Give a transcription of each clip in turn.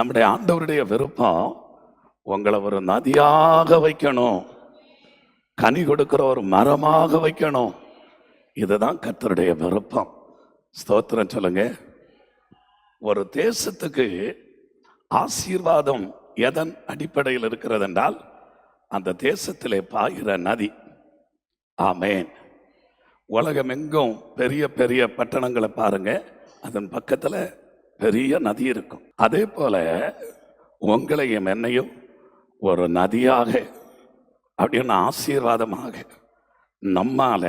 நம்முடைய ஆண்டவருடைய விருப்பம் உங்களை ஒரு நதியாக வைக்கணும். கனி கொடுக்கிற ஒரு மரமாக வைக்கணும். இதுதான் கத்தருடைய விருப்பம். ஸ்தோத்திரம் சொல்லுங்க. ஒரு தேசத்துக்கு ஆசீர்வாதம் எதன் அடிப்படையில் இருக்கிறது என்றால் அந்த தேசத்திலே பாய்கிற நதி. ஆமேன். உலகமெங்கும் பெரிய பெரிய பட்டணங்களை பாருங்க. அதன் பக்கத்தில் பெரிய நதி இருக்கும். அதே போல உங்களையும் என்னையும் ஒரு நதியாக அப்படின்னு ஆசீர்வாதமாக நம்மால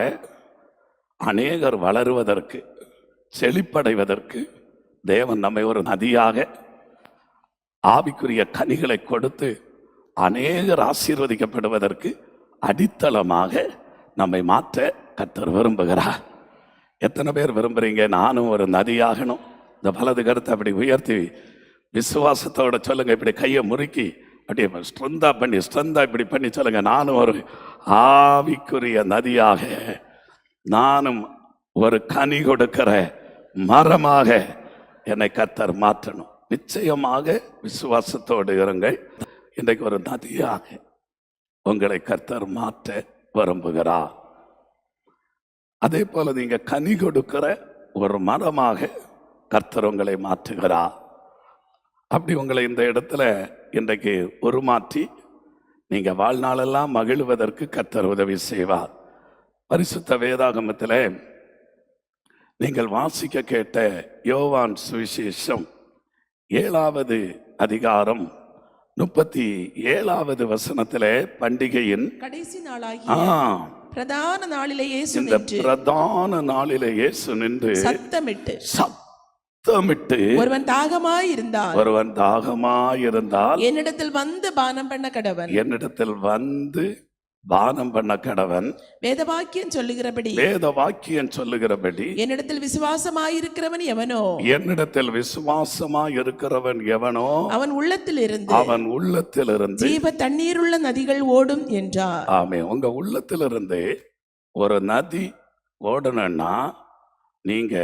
அநேகர் வளருவதற்கு செழிப்படைவதற்கு தேவன் நம்மை ஒரு நதியாக ஆவிக்குரிய கனிகளை கொடுத்து அநேகர் ஆசீர்வதிக்கப்படுவதற்கு அடித்தளமாக நம்மை மாற்ற கத்தர் விரும்புகிறார். எத்தனை பேர் விரும்புகிறீங்க நானும் ஒரு நதியாகணும். இந்த வலது கருத்தை அப்படி உயர்த்தி விசுவாசத்தோட சொல்லுங்க இப்படி கையை முறுக்கி அப்படியே ஸ்ட்ரெந்தாக பண்ணி ஸ்ட்ரெந்தாக இப்படி பண்ணி சொல்லுங்க. நானும் ஒரு ஆவிக்குரிய நதியாக நானும் ஒரு கனி கொடுக்கிற மரமாக என்னை கத்தர் மாற்றணும். நிச்சயமாக விசுவாசத்தோடு இருங்கள். இன்றைக்கு ஒரு நதியாக உங்களை கர்த்தர் மாற்ற விரும்புகிறார். அதே போல நீங்க கனி கொடுக்கிற ஒரு மரமாக கர்த்தர் உங்களை மாற்றுகிறார்? அப்படி உங்களை இந்த இடத்துல இன்றைக்கு உருமாற்றி நீங்க வாழ்நாளெல்லாம் மகிழ்வதற்கு கர்த்தர் உதவி செய்வார். பரிசுத்த வேதாகமத்தில் நீங்கள் வாசிக்க கேட்ட யோவான் சுவிசேஷம் ஏழாவது அதிகாரம் முப்பத்தி ஏழாவது வசனத்திலே பண்டிகையின் கடைசி நாளாகி ஆ. பிரதான நாளிலே இயேசு இந்த பிரதான நாளிலே இயேசு நின்று சத்தமிட்டு சத்தமிட்டு ஒருவன் தாகமாய் இருந்தால் ஒருவன் தாகமாயிருந்தால் என்னிடத்தில் வந்து பானம் பண்ண கடவன். என்னிடத்தில் வந்து பானம் பண்ண கடவன். வேதவாக்கியம் சொல்லுகிறபடி வேத வாக்கியம் சொல்லுகிறபடி என்னிடத்தில் விசுவாசமாயிருக்கிறவன் எவனோ? என்னிடத்தில் விசுவாசமா இருக்கிறவன் எவனோ? அவன் உள்ளத்தில் இருந்து அவன் உள்ளத்திலிருந்து ஜீவ தண்ணீருள்ள நதிகள் ஓடும் என்றார். ஆமே உங்க உள்ளத்திலிருந்து ஒரு நதி ஓடணும்னா நீங்க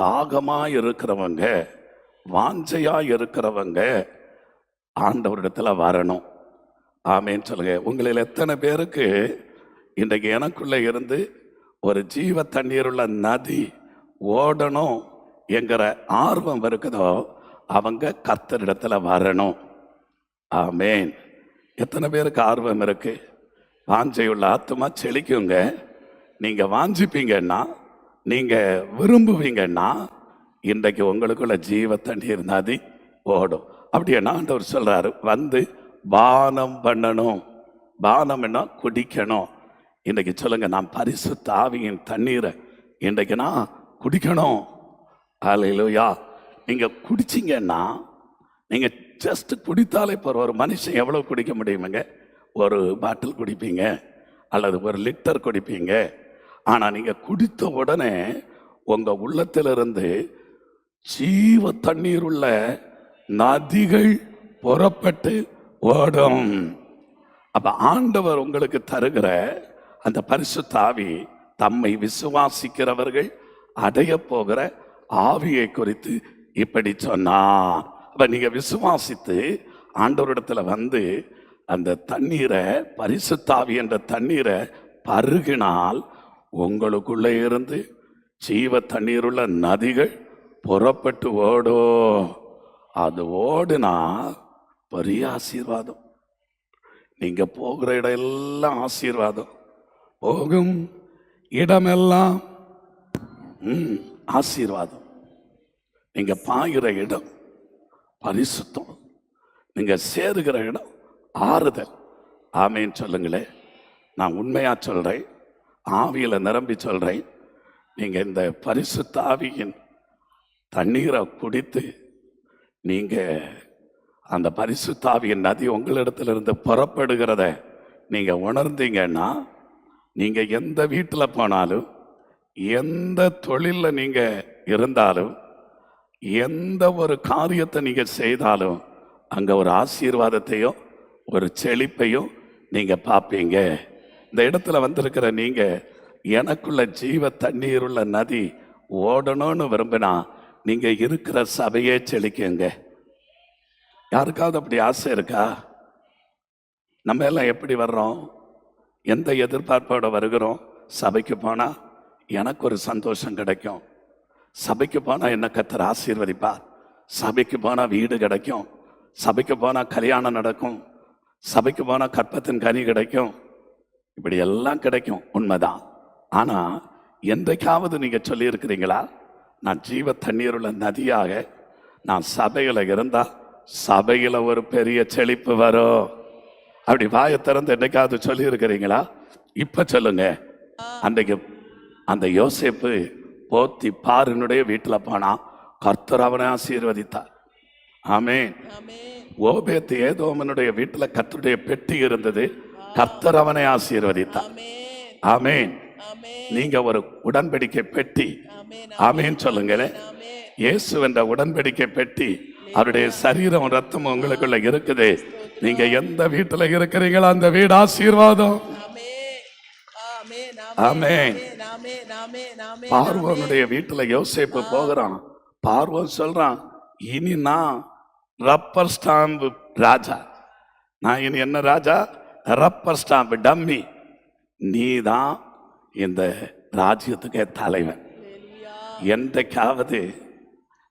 தாகமா இருக்கிறவங்க வாஞ்சையா இருக்கிறவங்க ஆண்டவரிடத்துல வரணும். ஆமேன்னு சொல்லுங்க. உங்களில் எத்தனை பேருக்கு இன்றைக்கு எனக்குள்ள இருந்து ஒரு ஜீவ தண்ணீருள்ள நதி ஓடணும் என்கிற ஆர்வம் இருக்குதோ அவங்க கர்த்தரிடத்துல வரணும். ஆமேன். எத்தனை பேருக்கு ஆர்வம் இருக்கு? வாஞ்சையுள்ள ஆத்மா செழிக்குங்க. நீங்க வாஞ்சிப்பீங்கன்னா நீங்கள் விரும்புவீங்கன்னா இன்றைக்கு உங்களுக்குள்ள ஜீவ தண்ணீர் நதி ஓடும். அப்படின்னா ஆண்டவர் சொல்கிறாரு வந்து பானம் பண்ணணும். பானம்னா குடிக்கணும். இன்றைக்கு சொல்லுங்கள் நான் பரிசு தாவியின் தண்ணீரை இன்றைக்கு நான் குடிக்கணும். அலையிலோயா நீங்கள் குடிச்சிங்கன்னா நீங்கள் ஜஸ்ட் குடித்தாலே போகிற ஒரு மனுஷன் எவ்வளோ குடிக்க முடியுமுங்க? ஒரு பாட்டில் குடிப்பீங்க அல்லது ஒரு லிட்டர் குடிப்பீங்க. ஆனால் நீங்கள் குடித்த உடனே உங்கள் உள்ளத்திலிருந்து ஜீவ தண்ணீர் உள்ள நதிகள் புறப்பட்டு ஓடும். அப்போ ஆண்டவர் உங்களுக்கு தருகிற அந்த பரிசு தாவி தம்மை விசுவாசிக்கிறவர்கள் அடைய போகிற ஆவியை குறித்து இப்படி சொன்னார். அப்போ நீங்கள் விசுவாசித்து ஆண்டவரிடத்தில் வந்து அந்த தண்ணீரை பரிசுத்தாவி என்ற தண்ணீரை பருகினால் உங்களுக்குள்ளே இருந்து ஜீவ தண்ணீருள்ள நதிகள் புறப்பட்டு ஓடும். அது ஓடுனா பெரிய ஆசீர்வாதம். நீங்கள் போகிற இடம் எல்லாம் ஆசீர்வாதம். போகும் இடமெல்லாம் ம், ஆசீர்வாதம். நீங்கள் பாய்கிற இடம் பரிசுத்தம். நீங்கள் சேருகிற இடம் ஆறுதல். ஆமேன்னு சொல்லுங்களேன். நான் உண்மையாக சொல்கிறேன் ஆவியில் நிரம்பி சொல்கிறேன் நீங்கள் இந்த பரிசுத்த ஆவியின் தண்ணீரை குடித்து நீங்கள் அந்த பரிசுத்தாவியின் நதி உங்களிடத்திலிருந்து புறப்படுகிறத நீங்கள் உணர்ந்தீங்கன்னா நீங்கள் எந்த வீட்டில் போனாலும் எந்த தொழிலில் நீங்கள் இருந்தாலும் எந்த ஒரு காரியத்தை நீங்கள் செய்தாலும் அங்கே ஒரு ஆசீர்வாதத்தையும் ஒரு செழிப்பையும் நீங்கள் பார்ப்பீங்க இந்த இடத்துல வந்திருக்கிற நீங்க எனக்குள்ள ஜீவ தண்ணீர் உள்ள நதி ஓடணும்னு விரும்பினா நீங்க இருக்கிற சபையே செழிக்குங்க. யாருக்காவது அப்படி ஆசை இருக்கா? நம்ம எல்லாம் எப்படி வர்றோம்? எந்த எதிர்பார்ப்போட வருகிறோம்? சபைக்கு போனால் எனக்கு ஒரு சந்தோஷம் கிடைக்கும். சபைக்கு போனால் என்ன கத்தர் ஆசீர்வதிப்பார்? சபைக்கு போனால் வீடு கிடைக்கும். சபைக்கு போனால் கல்யாணம் நடக்கும். சபைக்கு போனால் கற்பத்தின் கனி கிடைக்கும். இப்படி எல்லாம் கிடைக்கும் உண்மைதான். ஆனா என்றைக்காவது நீங்க சொல்லி இருக்கிறீங்களா நான் ஜீவ தண்ணீருள்ள நதியாக நான் சபையில இருந்தா சபையில ஒரு பெரிய செழிப்பு வரும். அப்படி வாயை திறந்து என்னைக்காவது சொல்லி இருக்கிறீங்களா இப்ப சொல்லுங்க. அன்றைக்கு அந்த யோசேப்பு போத்தி பாருனுடைய வீட்டுல போனா கர்த்தர் அவனை ஆசீர்வதித்தார். ஆமென். ஆமென். ஓபேத் ஏதோமனுடைய வீட்டுல கர்த்தருடைய பெட்டி இருந்தது. கர்த்தர் அவனை ஆசீர்வதித்தார். ஆமென். நீங்க ஒரு உடன்படிக்கை பெட்டி. ஆமென் சொல்லுங்களேன். இயேசு என்ற உடன்படிக்கை பெட்டி. அவருடைய சரீரம் ரத்தம் உங்களுக்குள்ள இருக்குது. நீங்க எந்த வீட்டுல இருக்கிறீங்களோ அந்த வீடு ஆசீர்வாதம். ஆமென். பார்வோனுடைய வீட்டுல யோசேப்பு போகிறான். பார்வோன் சொல்றான் இனி நான் ரப்பர் ஸ்டாம்பு ராஜா. நான் இனி என்ன ராஜா? Rubber stamp dummy. நீ தான் இந்த ராஜ்யத்துக்கே தலைவன். என்றைக்காவது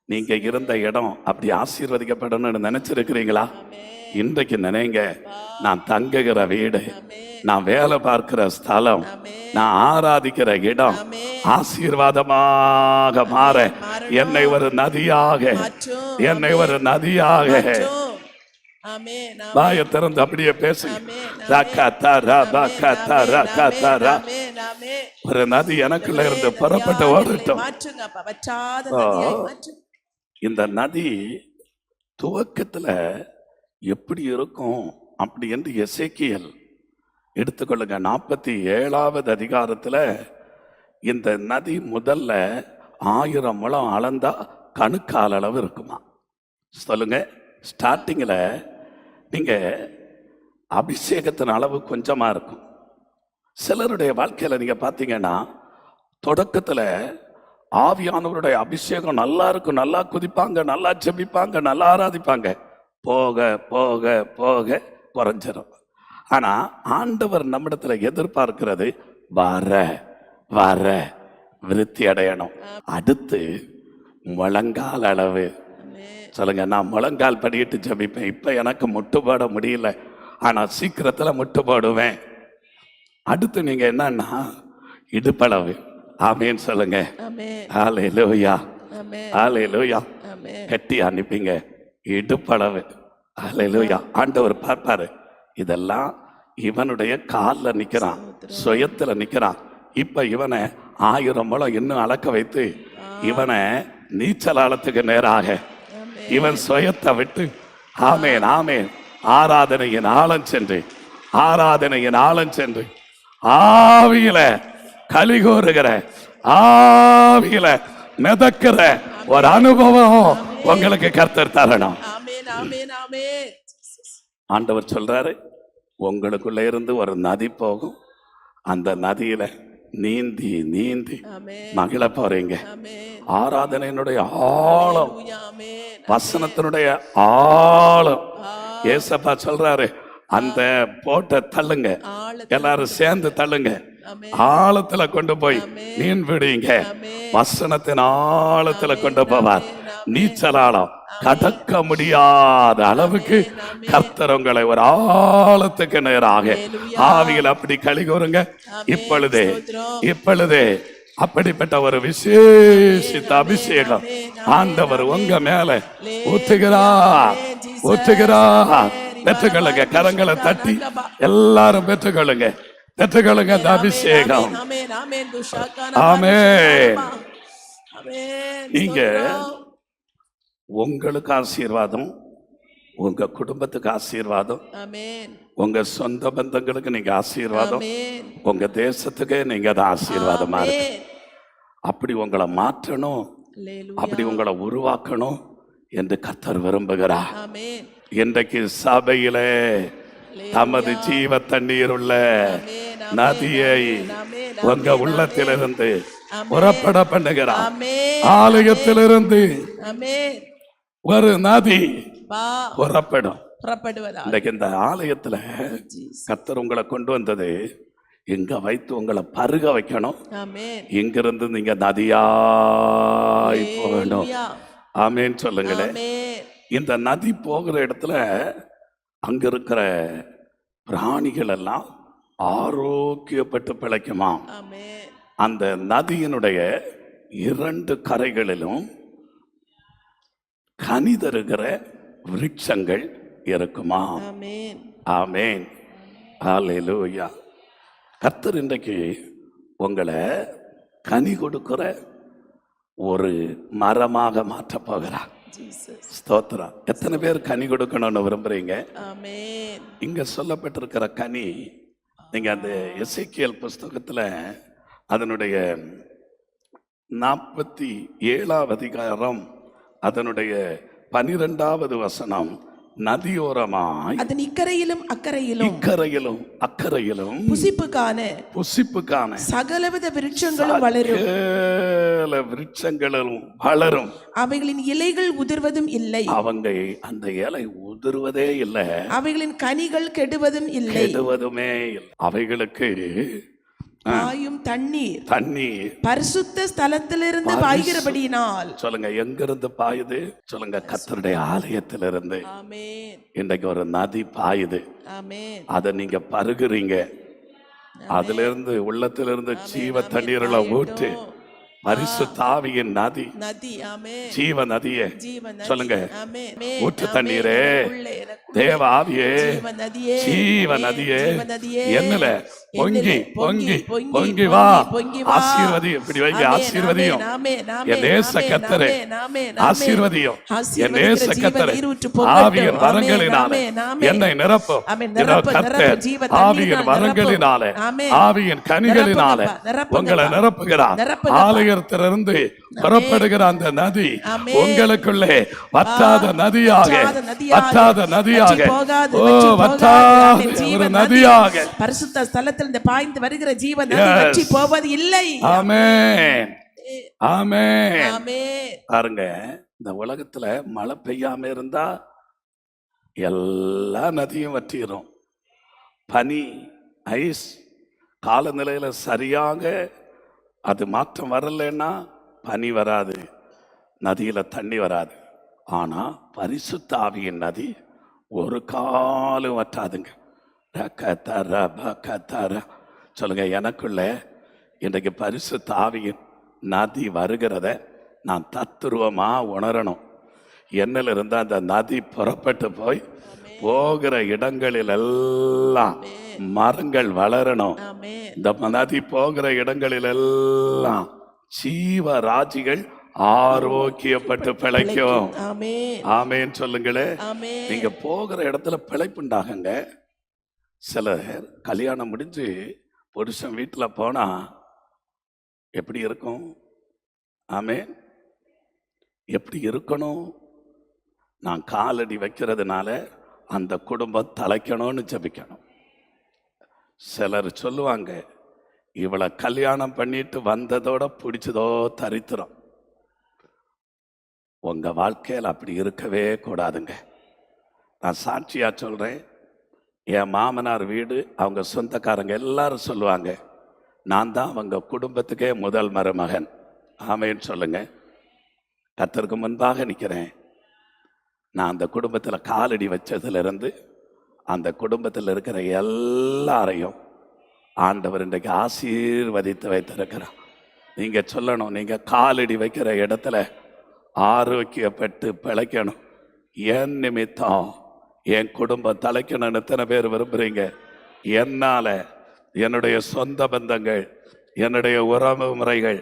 நீங்க இருந்த இடம் அப்படி ஆசீர்வதிக்கப்படணும்னு நினைச்சிருக்கிறீங்களா? இன்றைக்கு நினைங்க நான் தங்குகிற வீடு நான் வேலை பார்க்கிற ஸ்தலம் நான் ஆராதிக்கிற இடம் ஆசீர்வாதமாக மாற. என்னை ஒரு நதியாக என்னை ஒரு நதியாக வாயை திறந்து அப்படியே பேசுங்க நதி எனக்குள்ள இருந்து புறப்பட்டு ஓடட்டும் இந்த நதி துவக்கத்துல எப்படி இருக்கும் அப்படி என்று எசேக்கியல் எடுத்துக்கொள்ளுங்க. நாற்பத்தி ஏழாவது அதிகாரத்துல இந்த நதி முதல்ல ஆயிரம் முழம் அளந்தா கணுக்கால் அளவு இருக்குமா? சொல்லுங்க. ஸ்டார்டிங்கில் நீங்கள் அபிஷேகத்தின் அளவு கொஞ்சமாக இருக்கும். சிலருடைய வாழ்க்கையில் நீங்கள் பார்த்தீங்கன்னா தொடக்கத்தில் ஆவியானவருடைய அபிஷேகம் நல்லா இருக்கும். நல்லா குதிப்பாங்க நல்லா ஜெபிப்பாங்க நல்லா ஆராதிப்பாங்க. போக போக போக குறைஞ்சிரும். ஆனால் ஆண்டவர் நம்மிடத்தில் எதிர்பார்க்கிறது வர வர விருத்தி அடையணும் அடுத்து முழங்கால் அளவு. சொல்லுங்க நான் முழங்கால் படியிட்டு ஜெபிப்பேன். இப்ப எனக்கு முட்டு போட முடியல. ஆனா சீக்கிரத்துல முட்டு போடுவேன் அடுத்து நீங்க என்னன்னா இடுப்பளவு. ஆமேன்னு சொல்லுங்க. ஆலே லோயா ஆலே லோயா கட்டி அனுப்பிங்க. இடுப்பளவு. ஆலே லோயா ஆண்டவர் பார்ப்பாரு. இதெல்லாம் இவனுடைய கால்ல நிக்கிறான். சுயத்துல நிக்கிறான். இப்ப இவனை ஆயிரம் முழம் இன்னும் அளக்க வைத்து இவனை நீச்சல் ஆழத்துக்கு நேராக இவன் சுயத்தை விட்டு ஆமேன் ஆமேன். ஆராதனையின் ஆழம் சென்று ஆராதனையின் ஆழம் சென்று ஆவியில கலிகூறுகிற ஆவியில மிதக்கிற ஒரு அனுபவம் உங்களுக்கு கர்த்தர் தரணும். ஆண்டவர் சொல்றாரு உங்களுக்குள்ள இருந்து ஒரு நதி போகும். அந்த நதியில நீந்தி நீந்தி. மகிழ போறீங்க. ஆராதனையினுடைய ஆழம். வசனத்தினுடைய ஆழம். ஏசப்பா சொல்றாரு அந்த போட்டை தள்ளுங்க. எல்லாரும் சேர்ந்து தள்ளுங்க. ஆழத்துல கொண்டு போய் மீன் விடுங்க ஆமென் வசனத்தின் ஆழத்துல கொண்டு போவார். நீச்சல் ஆழம் கடக்க முடியாத அளவுக்கு கர்த்தர் உங்களை ஒரு ஆழத்துக்கு நேராக ஆவியில் அப்படி கழிகூறுங்க இப்பொழுதே இப்பொழுதே அப்படிப்பட்ட ஒரு விசேஷித்த அபிஷேகம் ஆண்டவர் உங்க மேல ஊத்துகிறார் ஊத்துகிறார் பெற்றுக்கொள்ளுங்க கரங்களை தட்டி எல்லாரும் பெற்றுக்கொள்ளுங்க. பெற்றுக்கொள்ளுங்க அந்த அபிஷேகம். ஆமென் நீங்க. உங்களுக்கு ஆசீர்வாதம் உங்க குடும்பத்துக்கு ஆசீர்வாதம் உங்க சொந்த பந்தங்களுக்கு நீங்க ஆசீர்வாதம் உங்க தேசத்துக்கே நீங்க தான் ஆசீர்வாதமா இருக்கு. அப்படி உங்களை மாற்றணும் அப்படி உங்களை உருவாக்கணும் என்று கர்த்தர் விரும்புகிறார். ஆமென் இன்றைக்கு சபையிலே தமது ஜீவ தண்ணீர் உள்ள நதியை உங்க உள்ளத்திலிருந்து புறப்பட பண்ணுகிறார். ஆலயத்திலிருந்து ஒரு நதி புறப்படும். இன்னைக்கு இந்த ஆலயத்துல கத்தர் உங்களை கொண்டு வந்தது. இங்க வைத்து உங்களை பருக வைக்கணும். இங்கிருந்து நீங்க நதியாய் போகணும். ஆமேன்னு சொல்லுங்களேன் இந்த நதி போகிற இடத்துல அங்க இருக்கிற பிராணிகள் எல்லாம் ஆரோக்கியப்பட்டு பிழைக்குமா அந்த நதியினுடைய இரண்டு கரைகளிலும் கனி தருகிற விருட்சங்கள் இருக்குமா? ஆமென். ஆமேன். ஹalleluya. கர்த்தர் இன்றைக்கு உங்களை கனி கொடுக்கிற ஒரு மரமாக மாற்றப் போகிறார். ஸ்தோத்திரம். எத்தனை பேர் கனி கொடுக்கணும்னு விரும்புறீங்க? ஆமென். இங்க சொல்லப்பட்டிருக்கிற கனி நீங்க அந்த எசேக்கியேல் புஸ்தகத்துல அதனுடைய நாற்பத்தி ஏழாவது அதிகாரம் அதனுடைய பனிரெண்டாவது வசனம் நதியோரமாய் அதன் இக்கரையிலும் அக்கறையிலும் இக்கரையிலும் அக்கறையிலும் புசிப்புக்கான புசிப்புக்கான சகலவித விருட்சங்களும் வளரும். சகல விருட்சங்களும் வளரும். அவைகளின் இலைகள் உதிர்வதும் இல்லை. அவங்க அந்த இலை உதிர்வதே இல்லை. அவைகளின் கனிகள் கெடுவதும் இல்லை. கெடுவதுமே இல்லை. அவைகளுக்கு பாயும் தண்ணீர். தண்ணீர். பரிசுத்த ஸ்தலத்திலிருந்து பாய்கிறபடியினால். சொல்லுங்க எங்கிருந்து பாயுது? சொல்லுங்க கத்தருடைய ஆலயத்திலிருந்து. இன்றைக்கு ஒரு நதி பாயுது. அதை நீங்க பருகுறீங்க. அதுல இருந்து உள்ளத்துல இருந்து ஜீவ தண்ணீர்ல ஊற்று. பரிசு தாவியின் நதி. நதி ஆமென். ஜீவ நதியே. ஜீவ சொல்லுங்க. ஊற்று. தண்ணீரே. தேவ ஆவியே. ஜீவ நதியே. என்னல பொங்கி பொங்கி பொங்கி வா. ஆசீர்வதி இப்படி வைங்க ஆசீர்வதியும். என் நேச கத்தரே. ஆசீர்வதியும். என் நேச கத்தரே. ஆவியின் வரங்களினாலே. என்னை நிரப்பும் தண்ணீரினால் ஆவியின். வரங்களினாலே. ஆவியின் கனிகளினாலே. உங்களை நிரப்புகிறார். நிரப்புங்கப்பா. ஆலயத்திலிருந்து புறப்படுகிற அந்த நதி. உங்களுக்குள்ளே வற்றாத நதியாக வற்றாத நதியாக, ஓ. வற்றாத ஒரு நதி. நதியாக பரிசுத்த ஸ்தலத்திலிருந்து பாய்ந்து வருகிற ஜீவ நதி. வற்றி போவது இல்லை ஆமென் ஆமென் ஆமென் பாருங்க இந்த உலகத்துல மழை பெய்யாம இருந்தா எல்லா நதியும் வற்றிரும் பனி ஐஸ் காலநிலையில சரியாக அது மாற்றம் வரலைன்னா பனி வராது நதியில் தண்ணி வராது. ஆனால் பரிசுத்த ஆவியின் நதி ஒரு காலும் வற்றாதுங்க. பக்க தர சொல்லுங்க எனக்குள்ள இன்றைக்கு பரிசு தாவியின் நதி வருகிறத நான் தத்துருவமாக உணரணும். என்னில் இருந்து அந்த நதி புறப்பட்டு போய் போகிற இடங்களில் எல்லாம் மரங்கள் வளரணும். இந்த நதி போகிற இடங்களில் எல்லாம் ஜீவராஜிகள் ஆரோக்கியப்பட்டு பிழைக்கும். ஆமென். ஆமேன்னு சொல்லுங்களே. நீங்க போகிற இடத்துல பிழைப்புண்டாகுங்க. சிலர் கல்யாணம் முடிஞ்சு புருஷன் வீட்டுல போனா எப்படி இருக்கும்? ஆமே எப்படி இருக்கணும்? நான் காலடி வைக்கிறதுனால அந்த குடும்பம் தலைக்கணும்னு ஜெபிக்கணும். சிலர் சொல்லுவாங்க இவளை கல்யாணம் பண்ணிட்டு வந்ததோட பிடிச்சதோ தரித்திரம். உங்கள் வாழ்க்கையில் அப்படி இருக்கவே கூடாதுங்க. நான் சாட்சியாக சொல்கிறேன் என் மாமனார் வீடு அவங்க சொந்தக்காரங்க எல்லாரும் சொல்லுவாங்க நான் தான் அவங்க குடும்பத்துக்கே முதல் மருமகன். ஆமைன்னு சொல்லுங்கள் கத்தருக்கு முன்பாக நிற்கிறேன் நான் அந்த குடும்பத்தில் காலடி வச்சதுலேருந்து அந்த குடும்பத்தில் இருக்கிற எல்லாரையும் ஆண்டவர் இன்றைக்கு ஆசீர்வதித்து வைத்திருக்கிறார். நீங்கள் சொல்லணும் நீங்கள் காலடி வைக்கிற இடத்துல ஆரோக்கியப்பட்டு பிழைக்கணும். என் நிமித்தம் என் குடும்பம் தலைக்கணும்னு எத்தனை பேர் விரும்புகிறீங்க என்னால் என்னுடைய சொந்த பந்தங்கள் என்னுடைய உறவு முறைகள்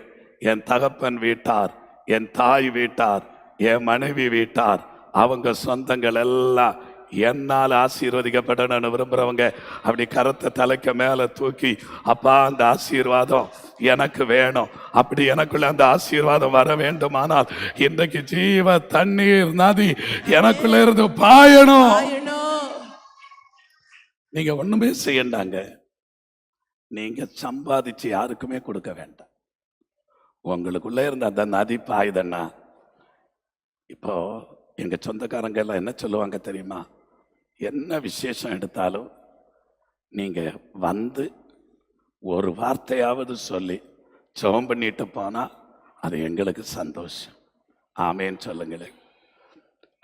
என் தகப்பன் வீட்டார் என் தாய் வீட்டார் என் மனைவி வீட்டார் அவங்க சொந்தங்கள் எல்லாம் என்னால் ஆசீர்வதிக்கப்படணும்னு விரும்புகிறவங்க அப்படி கரத்தை தலைக்க மேலே தூக்கி அப்பா அந்த ஆசீர்வாதம் எனக்கு வேணும். அப்படி எனக்குள்ள அந்த ஆசீர்வாதம் வர வேண்டுமானால் இன்றைக்கு ஜீவ தண்ணீர் நதி எனக்குள்ள இருந்து பாயணும். நீங்க ஒண்ணுமே செய்யண்டாங்க. நீங்க சம்பாதிச்சு யாருக்குமே கொடுக்க வேண்டாம். உங்களுக்குள்ள இருந்த அந்த நதி பாயுதண்ணா இப்போ எங்கள் சொந்தக்காரங்க எல்லாம் என்ன சொல்லுவாங்க தெரியுமா? என்ன விசேஷம் எடுத்தாலும் நீங்கள் வந்து ஒரு வார்த்தையாவது சொல்லி ஜெபம் பண்ணிட்டு போனால் அது எங்களுக்கு சந்தோஷம். ஆமேன்னு சொல்லுங்களேன்.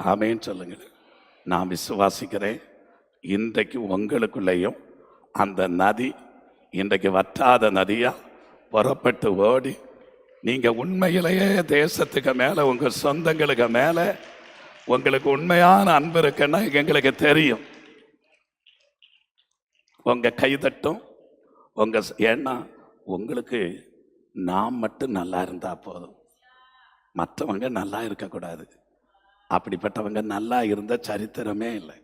ஆமேன்னு சொல்லுங்களேன். நான் விசுவாசிக்கிறேன். இன்றைக்கு உங்களுக்குள்ளேயும் அந்த நதி இன்றைக்கு வற்றாத நதியாக புறப்பட்டு ஓடி நீங்கள் உண்மையிலேயே தேசத்துக்கு மேலே உங்கள் சொந்தங்களுக்கு மேலே உங்களுக்கு உண்மையான அன்பு இருக்குன்னா எங்களுக்கு தெரியும். உங்க கைதட்டும் உங்க ஏன்னா உங்களுக்கு நான் மட்டும் நல்லா இருந்தா போதும். மற்றவங்க நல்லா இருக்கக்கூடாது அப்படிப்பட்டவங்க நல்லா இருந்த சரித்திரமே இல்லை.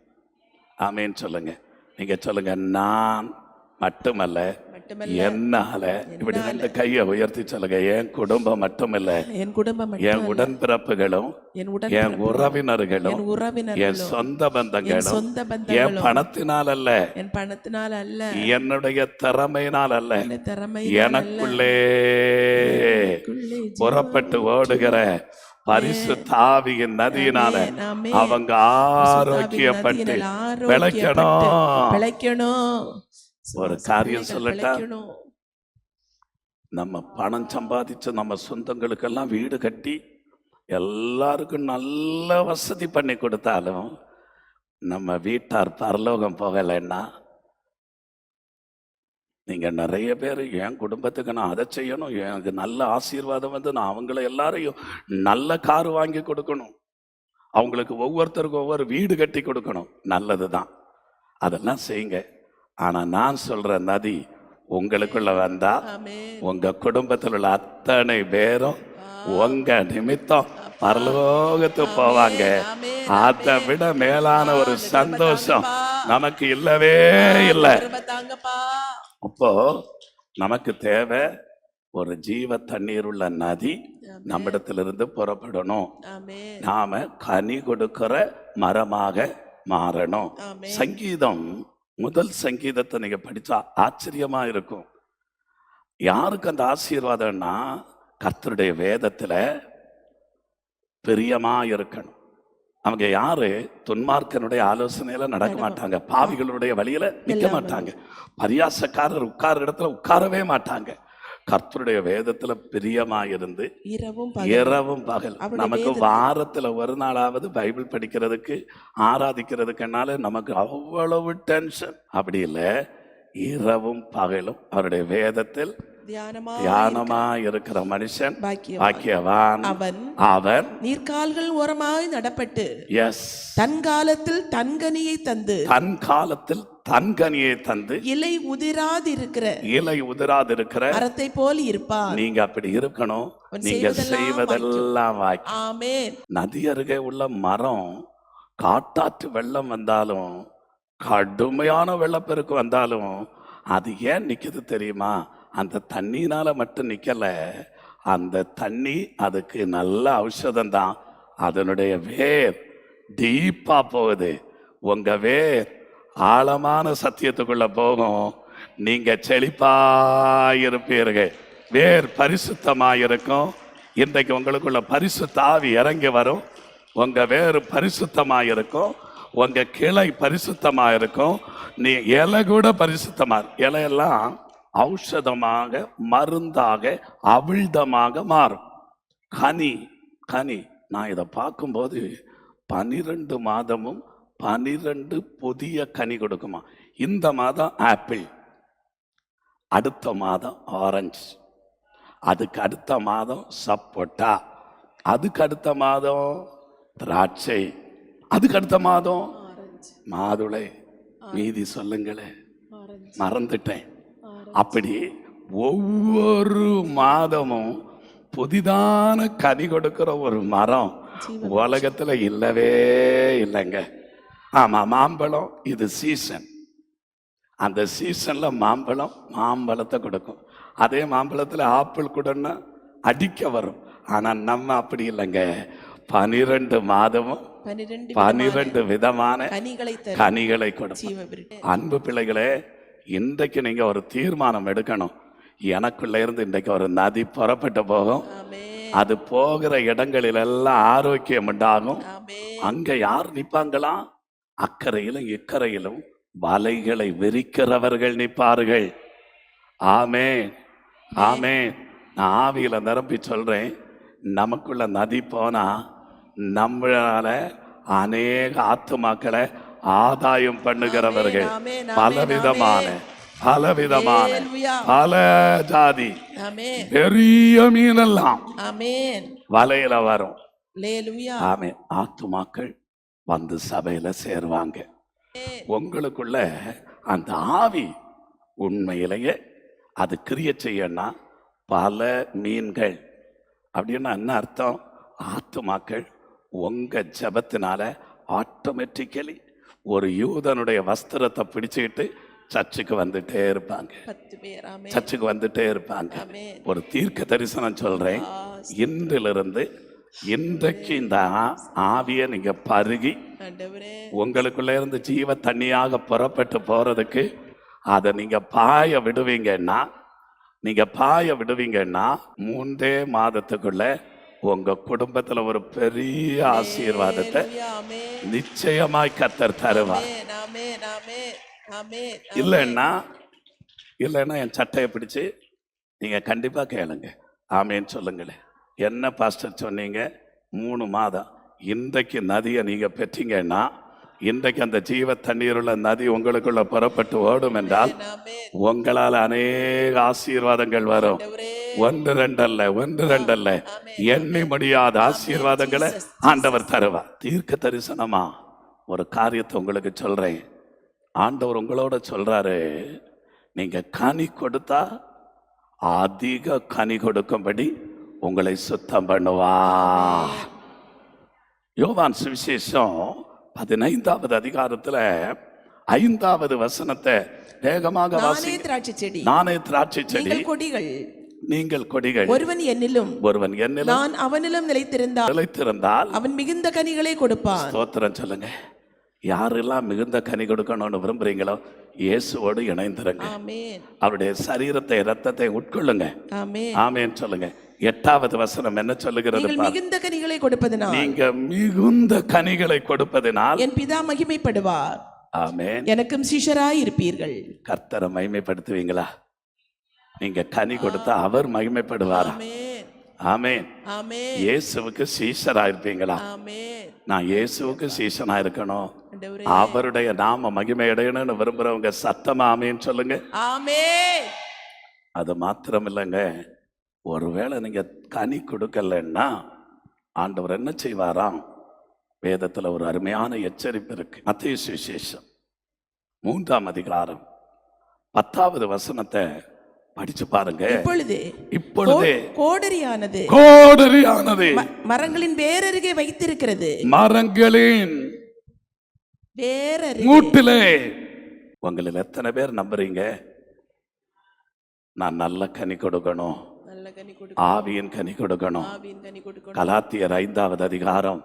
ஆமேன்னு சொல்லுங்க. நீங்க சொல்லுங்க நான் மட்டுமல்ல மட்டுமல்ல என்னால இப்படி ரெண்டு கையை உயர்த்தி சொல்லுங்க என் குடும்பம் மட்டுமல்ல. என் குடும்பம் என் உடன்பிறப்புகளும் என் என் உறவினர்களும் என் என் சொந்த என் பந்தங்களும் சொந்த என் பந்தங்களும் பணத்தினால் அல்ல. என் பணத்தினால் அல்ல. என்னுடைய திறமையினால் அல்ல. என் எனக்குள்ளே புறப்பட்டு ஓடுகிற பரிசு தாவியின் நதியினால. அவங்க ஆரோக்கியப்பட்டு பிழைக்கணும் பிழைக்கணும் ஒரு காரியம் சொல்லட்டா? நம்ம பணம் சம்பாதிச்சு நம்ம சொந்தங்களுக்கெல்லாம் வீடு கட்டி எல்லாருக்கும் நல்ல வசதி பண்ணி கொடுத்தாலும் நம்ம வீட்டார் பரலோகம் போகலைன்னா நீங்க நிறைய பேர் என் குடும்பத்துக்கு நான் அதை செய்யணும். எனக்கு நல்ல ஆசீர்வாதம் வந்து நான் அவங்கள எல்லாரையும் நல்ல கார் வாங்கி கொடுக்கணும். அவங்களுக்கு ஒவ்வொருத்தருக்கும் ஒவ்வொரு வீடு கட்டி கொடுக்கணும். நல்லதுதான். அதெல்லாம் செய்யுங்க. ஆனா நான் சொல்ற நதி உங்களுக்குள்ள வந்தா ஆமென். உங்க குடும்பத்தில் உள்ள அத்தனை பேரும் உங்க நிமித்தம் பரலோகத்து போவாங்க. அதை விட மேலான ஒரு சந்தோஷம் நமக்கு இல்லவே இல்லை. அப்போ நமக்கு தேவை ஒரு ஜீவ தண்ணீர் உள்ள நதி நம்மிடத்திலிருந்து புறப்படணும். நாம கனி கொடுக்கிற மரமாக மாறணும். சங்கீதம் முதல் சங்கீதத்தை நீங்க படிச்சா ஆச்சரியமா இருக்கும். யாருக்கு அந்த ஆசீர்வாதம்னா கர்த்தருடைய வேதத்துல பிரியமா இருக்கணும். அவங்க யாரு? துன்மார்க்கனுடைய ஆலோசனையில நடக்க மாட்டாங்க. பாவிகளுடைய வழியில நிக்க மாட்டாங்க. பரியாசக்காரர் உட்கார இடத்துல உட்காரவே மாட்டாங்க. கர்த்தருடைய வேதத்துல பிரியமா இருந்து இரவும் இரவும் பகல். நமக்கு வாரத்துல ஒரு நாளாவது பைபிள் படிக்கிறதுக்கு ஆராதிக்கிறதுக்குனால நமக்கு அவ்வளவு டென்ஷன் அப்படி இல்லை. இரவும் பகலும் அவருடைய வேதத்தில் தியானமா தியானமா இருக்கிற மனுஷன் பாக்கியவான். அவன் அவன் நீர்க்கால்கள் ஓரமாய் நடப்பட்டு எஸ் தன் காலத்தில் தன்கனியை தந்து தன் காலத்தில் தன்கனியை தந்து இலை உதிராதிருக்கிற இலை உதிராதிருக்கிற மரத்தை போல் இருப்பான். நீங்க அப்படி இருக்கணும். நீங்க செய்வதெல்லாம் வாக்கி ஆமென். நதி அருகே உள்ள மரம் காட்டாற்று வெள்ளம் வந்தாலும் கடுமையான வெள்ளப்பெருக்கு வந்தாலும் அது ஏன் நிக்குது தெரியுமா? அந்த தண்ணினால் மட்டும் நிற்கலை அந்த தண்ணி அதுக்கு நல்ல ஔஷதம் தான். அதனுடைய வேர் டீப்பாக போகுது. உங்கள் வேர் ஆழமான சத்தியத்துக்குள்ளே போகும். நீங்கள் செழிப்பாக இருப்பீர்கள். வேர் பரிசுத்தமாக இருக்கும். இன்றைக்கு உங்களுக்குள்ள பரிசு தாவி இறங்கி வரும். உங்கள் வேறு பரிசுத்தமாக இருக்கும். உங்கள் கிளை பரிசுத்தமாக இருக்கும். நீ இலை கூட பரிசுத்தமாக இலையெல்லாம் ஔஷதமாக மருந்தாக அவிழ்தமாக மாறும். கனி கனி. நான் இதை பார்க்கும்போது பனிரெண்டு மாதமும் பனிரெண்டு புதிய கனி கொடுக்குமா? இந்த மாதம் ஆப்பிள் அடுத்த மாதம் ஆரஞ்சு அதுக்கு அடுத்த மாதம் சப்போட்டா அதுக்கு அடுத்த மாதம் திராட்சை அதுக்கு அடுத்த மாதம் மாதுளை. மீதி சொல்லுங்களேன். மறந்துட்டேன். அப்படி ஒவ்வொரு மாதமும் புதிதான கனி கொடுக்கிற ஒரு மரம் உலகத்துல இல்லவே இல்லைங்க. ஆமா மாம்பழம் இது சீசன் அந்த சீசன்ல மாம்பழம் மாம்பழத்தை கொடுக்கும். அதே மாம்பழத்துல ஆப்பிள் கூடன்னா அடிக்க வரும். ஆனா நம்ம அப்படி இல்லைங்க. பனிரெண்டு மாதமும் பனிரெண்டு விதமான கனிகளை கொடுக்கும். அன்பு பிள்ளைகளே இன்றைக்கு நீங்க ஒரு தீர்மானம் எடுக்கணும். எனக்குள்ள இருந்து இன்றைக்கு ஒரு நதி புறப்பட்டு போகும். அது போகிற இடங்களில் எல்லாம் ஆரோக்கியம் உண்டாகும். அங்க யார் நிப்பாங்களா? அக்கறையிலும் இக்கரையிலும் வலைகளை விரிக்கிறவர்கள் நிப்பார்கள் ஆமே ஆமே நான் ஆவியில நிரம்பி சொல்றேன். நமக்குள்ள நதி போனா நம்மளால அநேக ஆத்துமாக்களை ஆதாயம் பண்ணுகிறவர்கள். பலவிதமான பலவிதமான பல ஜாதி பெரிய மீனெல்லாம் வலையில வரும். ஆமே ஆத்துமாக்கள் வந்து சபையில சேருவாங்க. உங்களுக்குள்ள அந்த ஆவி உண்மையிலேயே அது கிரிய செய்யணும்னா பல மீன்கள். அப்படின்னா என்ன அர்த்தம்? ஆத்துமாக்கள் உங்க ஜெபத்தினால ஆட்டோமேட்டிக்கலி ஒரு யூதனுடைய வஸ்திரத்தை பிடிச்சுக்கிட்டு சர்ச்சுக்கு வந்துட்டே இருப்பாங்க. சர்ச்சுக்கு வந்துட்டே இருப்பாங்க. ஒரு தீர்க்க தரிசனம் சொல்றேன். இன்றிலிருந்து இன்றைக்கு இந்த ஆவியை நீங்க பருகி உங்களுக்குள்ள இருந்து ஜீவ தண்ணியாக புறப்பட்டு போறதுக்கு அதை நீங்க பாய விடுவீங்கன்னா நீங்க பாய விடுவீங்கன்னா மூன்றே மாதத்துக்குள்ள உங்க குடும்பத்துல ஒரு பெரிய ஆசீர்வாதத்தை நிச்சயமாய் கத்தர் தருவார். இல்லைன்னா இல்லைன்னா என் சட்டையை பிடிச்சு நீங்க கண்டிப்பா கேளுங்க. ஆமேன்னு சொல்லுங்களேன். என்ன பாஸ்டர் சொன்னீங்க? மூணு மாதம். இன்றைக்கு நதியை நீங்க பெற்றீங்கன்னா இன்றைக்கு அந்த ஜீவ தண்ணீருள்ள நதி உங்களுக்குள்ள புறப்பட்டு ஓடும் என்றால் உங்களால் அநேக ஆசீர்வாதங்கள் வரும். ஒன்று ரெண்டல்ல ஒன்று ரெண்டல்ல. எண்ணி முடியாத ஆசீர்வாதங்களை ஆண்டவர் தருவார். தீர்க்க தரிசனமா? ஒரு காரியத்தை உங்களுக்கு சொல்றேன். ஆண்டவர் உங்களோட சொல்றாரு நீங்க கனி கொடுத்தா அதிக கனி கொடுக்கும்படி உங்களை சுத்தம் பண்ணுவா யோவான் சுவிசேஷம் பதினைந்தாவது அதிகாரத்துல ஐந்தாவது வசனத்தை வேகமாக நானே வாசி திராட்சை செடி. நானே திராட்சை செடி. கொடிகள். நீங்கள் கொடிகள். ஒருவன் என்னிலும். ஒருவன் என்னிலும். நான் அவனிலும் நிலைத்திருந்தால். நிலைத்திருந்தால். அவன் மிகுந்த கனிகளை கொடுப்பான். ஸ்தோத்திரம் சொல்லுங்க. யாரெல்லாம் மிகுந்த கனி கொடுக்கணும்னு விரும்புறீங்களோ இயேசுவோடு இணைந்திருங்க. அவருடைய சரீரத்தை ரத்தத்தை உட்கொள்ளுங்க. ஆமென். ஆமேன்னு சொல்லுங்க. எட்டாவது வசனம் என்ன சொல்லுகிறது. மிகுந்த கனிகளை கொடுப்பதனால். நீங்க மிகுந்த கனிகளை கொடுப்பதினால். என் பிதா மகிமைப்படுவார். ஆமேன். எனக்கும் சிஷராய் இருப்பீர்கள் கர்த்தரை மகிமைப்படுத்துவீங்களா? நீங்க கனி கொடுத்தா அவர் மகிமைப்படுவாரா? ஆமென். இயேசுவுக்கு சீஷரா இருப்பீங்களா நான் இயேசுவுக்கு சீஷனா இருக்கணும் அவருடைய நாம மகிமை அடையணும்னு விரும்புறவங்க சத்தமா ஆமேன்னு சொல்லுங்க. அது மாத்திரம் இல்லைங்க ஒருவேளை நீங்க கனி கொடுக்கலன்னா ஆண்டவர் என்ன செய்வாராம்? வேதத்துல ஒரு அருமையான எச்சரிப்பு இருக்கு. மத்திய சுவிசேஷம் மூன்றாம் அதிகாரம் பத்தாவது வசனத்தை படிச்சு பாருங்க. இப்பொழுது இப்பொழுதே கோடரியானது. கோடரியானது. மரங்களின் வேரருகே வைத்திருக்கிறது. மரங்களின் வேரருகே. மூட்டிலே. உங்களில் எத்தனை பேர் நம்புறீங்க? நான் நல்ல கனி கொடுக்கணும். ஆவியின் கனி கொடுக்கணும். கலாத்தியர் ஐந்தாவது அதிகாரம்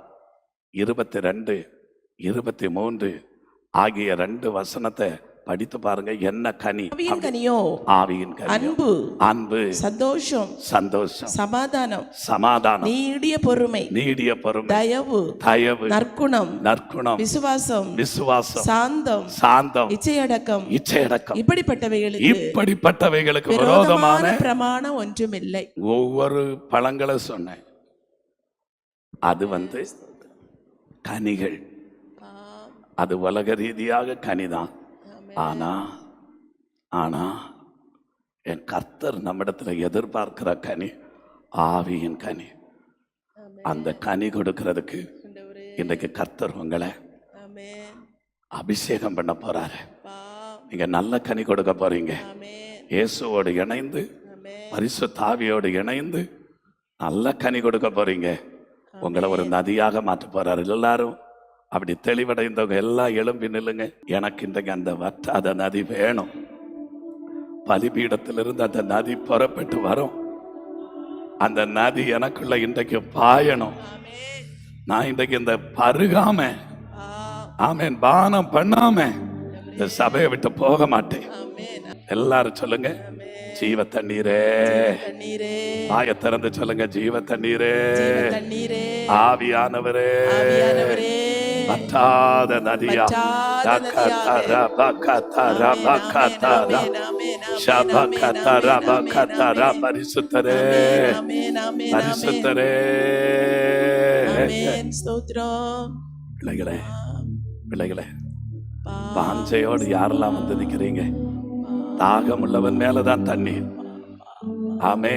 இருபத்தி ரெண்டு இருபத்தி மூன்று ஆகிய ரெண்டு வசனத்தை படித்து பாருங்க என்ன கனி? ஆவியின் கனியோ? ஆவியின் கனி அன்பு அன்பு சந்தோஷம் சந்தோஷம் சமாதானம் சமாதானம் நீடிய பொறுமை நீடிய பொறுமை தயவு தயவு நற்குணம் நற்குணம் விசுவாசம் விசுவாசம் சாந்தம் சாந்தம் இச்சையடக்கம் இச்சையடக்கம். இப்படிப்பட்டவைகளுக்கு இப்படிப்பட்டவைகளுக்கு விரோதமான பிரமாணம் ஒன்றுமில்லை. ஒவ்வொரு பழங்களை சொன்னேன். அது வந்து கனிகள். அது உலக ரீதியாக கனிதான். ஆனா ஆனா என் கர்த்தர் நம்மிடத்துல எதிர்பார்க்கிற கனி ஆவியின் கனி. அந்த கனி கொடுக்கிறதுக்கு இன்றைக்கு கர்த்தர் உங்களை. அபிஷேகம் பண்ண போறாரு நீங்க நல்ல கனி கொடுக்க போறீங்க. இயேசுவோடு இணைந்து. பரிசு தாவியோடு இணைந்து நல்ல கனி கொடுக்க போறீங்க உங்களை ஒரு நதியாக மாற்ற போறாரு எல்லாரும் அப்படி தெளிவடைந்தவங்க எல்லாம் எழும்பி நில்லுங்க. எனக்கு இன்றைக்கு அந்த வற்றாத நதி வேணும். பலிபீடத்திலிருந்து அந்த நதி புறப்பட்டு வரும். அந்த நதி எனக்குள்ள இன்றைக்கு பாயணும். நான் இன்றைக்கு இந்த பருகாம ஆமென் பானம் பண்ணாம இந்த சபையை விட்டு போக மாட்டேன். எல்லாரும் சொல்லுங்க. ஜீவ தண்ணீரே. வாய திறந்து சொல்லுங்க ஜீவ தண்ணீரே. ஆவியானவரே. வற்றாத நதியா தக்கத்தர பக்கத்தர பக்கத்தர ஷபக்கத்தர பக்கத்தர பரிசுத்தரே பரிசுத்தரே பிள்ளைகளே பிள்ளைகளே வாஞ்சையோடு யாரெல்லாம் வந்து நிக்கிறீங்க? தாகம் உள்ளவன் மேலதான் தண்ணீர் ஆமே.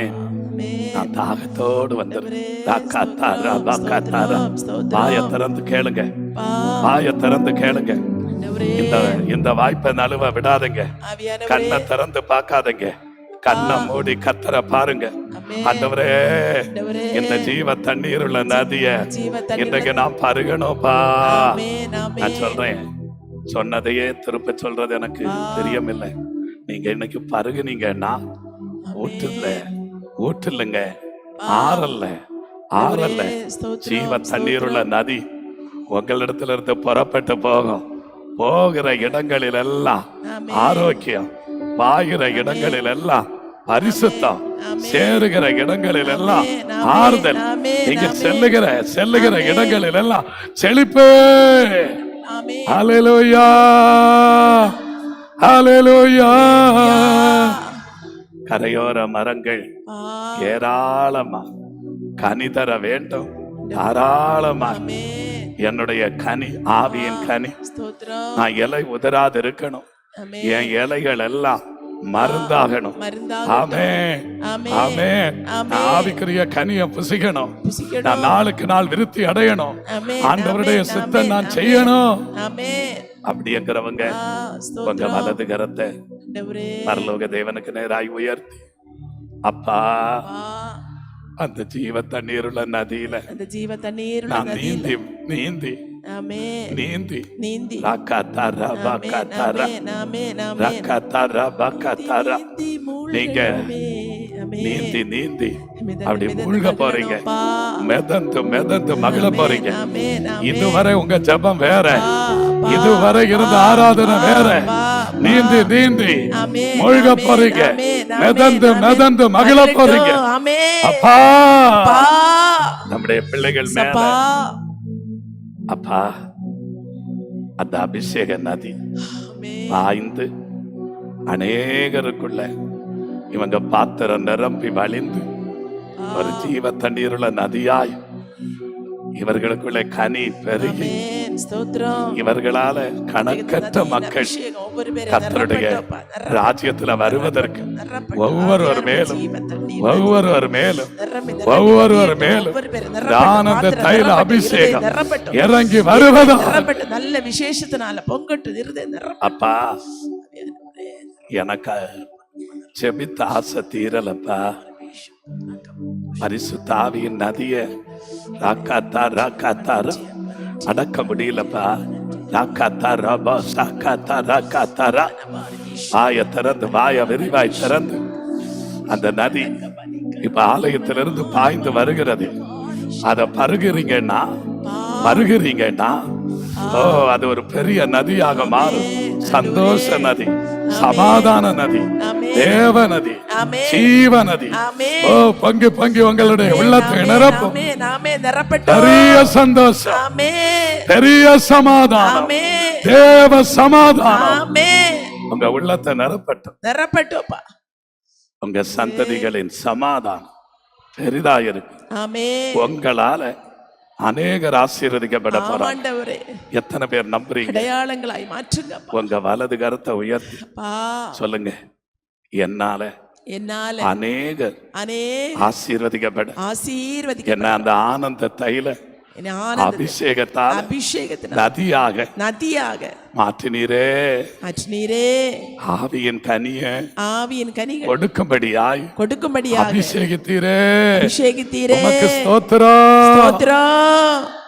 நான் தாகத்தோடு ஸ்தோத்திரம். வாய திறந்து கேளுங்க. வாய திறந்து கேளுங்க. இந்த இந்த வாய்ப்பை நழுவ விடாதீங்க. கண்ணை திறந்து பார்க்காதீங்க. கண்ணை மூடி கத்தரை பாருங்க. ஆண்டவரே இந்த ஜீவ தண்ணீர் உள்ள நதிய தண்ணீர் இன்றைக்கு நான் ஆமென். நான் சொல்றேன். சொன்னதையே திருப்ப சொல்றது எனக்கு தெரியமில்லை. நீங்க இன்னைக்கு பருகுனீங்கன்னா ஊற்றுல ஊற்றுலங்க ஆறல்ல. ஆறல்ல. ஜீவ தண்ணீருள்ள நதி. உங்களிடத்துல இருந்து புறப்பட்டு போகும் போகிற இடங்களில் எல்லாம். ஆரோக்கியம் பாயிற இடங்களில் எல்லாம் பரிசுத்தம் சேருகிற இடங்களில் எல்லாம் ஆறுதல். நீங்க. செல்லுகிற செல்லுகிற இடங்களில் எல்லாம் செழிப்பு. ஹalleluya ஹalleluya கரையோர மரங்கள் ஏராளமா கனி தர வேண்டும். தாராளமா. என்னுடைய கனி ஆவியின் கனி. நான் இலை உதராது இருக்கணும். என் இலைகள் எல்லாம் மருந்தாகணும். ஆமே. ஆமே ஆவிக்குரிய கனியை புசிக்கணும். நான் நாளுக்கு நாள் விருத்தி அடையணும். ஆண்டவருடைய சித்தம் நான். செய்யணும். அப்படிங்கிறவங்க உங்க. வலது கரத்தை பரலோக தேவனுக்கு நேராய் உயர்த்தி. அப்பா. அந்த ஜீவ தண்ணீருள்ள நதியில அந்த ஜீவ தண்ணீர் உள்ள நான் நதியில் நீந்தி நீந்தி. நீந்தி நீந்தி ரக்கத்தர பக்கத்தர. ரக்கத்தர பக்கத்தர நீங்க. நீந்தி நீந்தி அப்படி மூழ்க போறீங்க. மிதந்து மிதந்து மகிழ போறீங்க. இதுவரை உங்க ஜெபம் வேற இதுவரை இருந்த ஆராதனை வேற நீந்தி நீந்தி மூழ்க போறீங்க மிதந்து. மிதந்து மகிழட்டும். போறீங்க. அப்பா. நம்முடைய பிள்ளைகள் மேல அப்பா. அந்த அபிஷேக நதி. பாய்ந்து அநேகருக்குள்ள இவங்க பாத்திரம் நிரம்பி வழிந்து ஒரு ஜீவ தண்ணீருள்ள நதியாய் இவர்களுக்குள்ள கனி பெருகி. இவர்களால கணக்கற்ற மக்கள் நிரப்பட்டும். ராஜ்யத்துல வருவதற்கு. ஒவ்வொருவர் மேலும் ஒவ்வொருவர் மேலும் ஒவ்வொருவர் மேலும். ஆனந்த தைல அபிஷேகம். இறங்கி வருவதா. நல்ல விசேஷத்தினால பொங்கட்டு நிரப்பட்டும். அப்பா எனக்கு செபித்த ஆசை தீரலப்பா. பரிசுத்தாவியின் நதிய ராக்காத்தா ராக்காத்தா அடக்க முடியலப்பா. ராக்காத்தா ரபா சாக்காத்தா ராக்காத்தாரா வாய திறந்து வாய விரிவாய் திறந்து. அந்த நதி இப்ப ஆலயத்திலிருந்து பாய்ந்து வருகிறது. அதை பருகிறீங்கன்னா பருகுறீங்கன்னா ஓ அது ஒரு பெரிய நதியாக மாறும் சந்தோஷ நதி சமாதான நதி தேவ நதி. ஜீவ நதி. ஓ பங்கு பங்கு உங்களுடைய உள்ளத்தை நிரப்பும். பெரிய சந்தோஷம். பெரிய சமாதானம். தேவ சமாதானம். உங்க உள்ளத்தை நிரப்பட்டும் நிரப்பட்டும்ப்பா. உங்க சந்ததிகளின் சமாதானம் பெரிதா இருக்கு. உங்களால அநேகர் ஆசீர்வதிக்கப்பட போறாங்க. எத்தனை பேர் நம்புறீங்க? அடையாளங்களாய் மாற்றுங்கப்பா. உங்க வலது கரத்தை உயர்த்தி. சொல்லுங்க. என்னால என்னால அநேகர் அநேக ஆசீர்வதிக்கப்பட. ஆசீர்வதிக்க என்ன அந்த ஆனந்த தைல அபிஷேகத்தால் அபிஷேகத்தினால் நதியாக நதியாக மாற்றினீரே அச்நீரே ஆவியின் கனிய ஆவியின் கனிகள் கொடுக்கும்படியாய் கொடுக்கும்படியாக அபிஷேகித்தீரே அபிஷேகித்தீரே ஸ்தோத்திரம் ஸ்தோத்திரம்